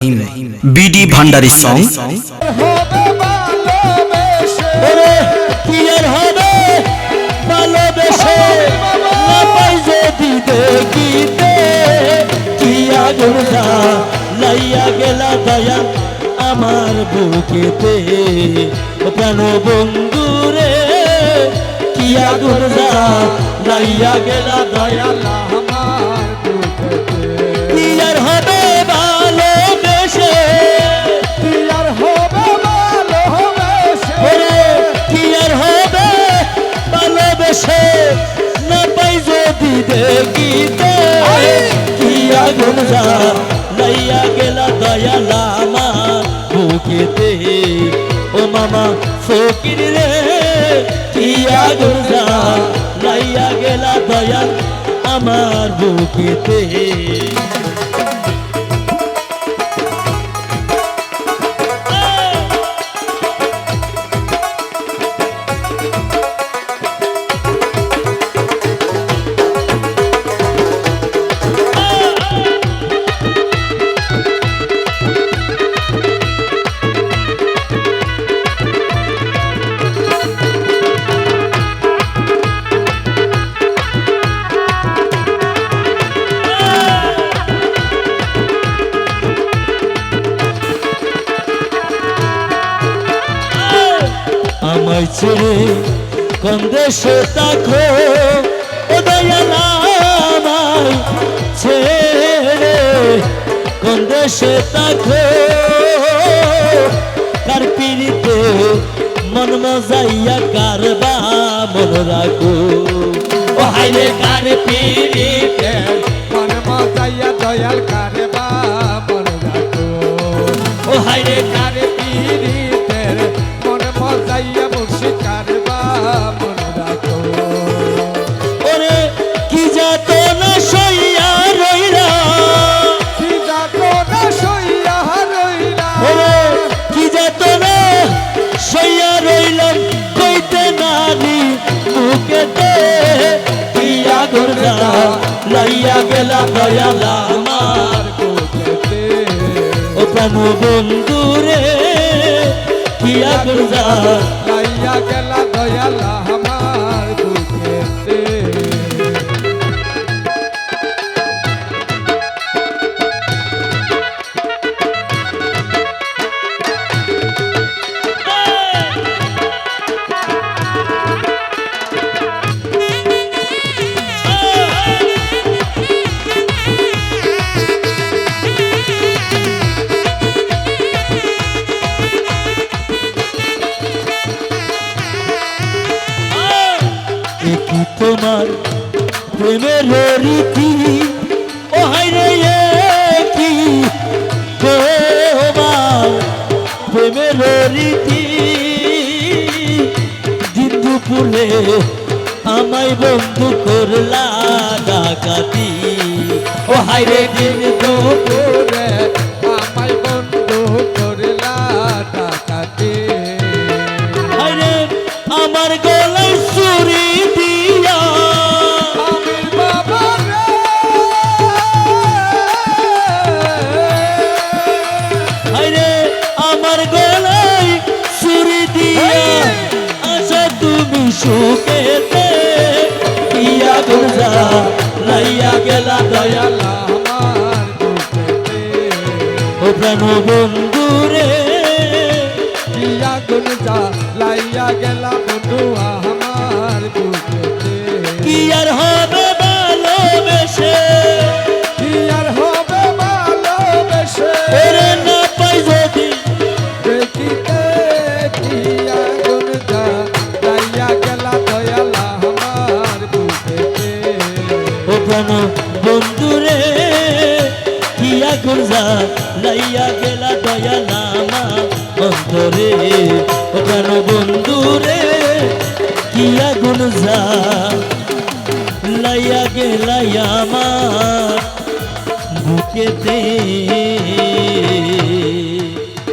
BD ভান্ডারি song লাইয়া গেলা দয়া আমার বুকেতে প্রাণ বন্ধুরে কি আগুন যা লাইয়া গেলা দয়া কি যা লাইয়া গেলা দয়ালা আমার বুকেতে, ও মামা, ফকির রে কি আগুন যা লাইয়া গেলা দয়াল আমার বুকেতে। আমায় ছেড়ে কোন দেশে তাকো দয়ালা আমায় ছেড়ে কোন দেশে তাকো কার পিড়িতে মন মজাইয়া কারবা মন রাখো? ও কার পিড়িতে দয়াল কারে লাইয়া গেলা দয়ালা আমার ও প্রাণ বন্ধু রে কিয়া গরজা লাইয়া গেলা দয়ালা তোমার প্রেমের রীতি। ও হাইরে কি? তোমার প্রেমের রীতি। দিন দুপুরে আমায় বন্ধু করলা ডাকাতি। ও হাইরে দিন দুপুর আমার গলায় সুখেতে ইয়া গুরজা লাইয়া গেলা দয়াল আমার বুকেতে ও প্রাণ বন্ধু রে ইয়া লাইয়া গেলা বন্ধু গুরজা লাইয়া গেলা দয়া নামা অন্তরে, ও প্রাণ বন্ধু রে কিয়া যা লাইয়া গেলা আমার বুকেতে।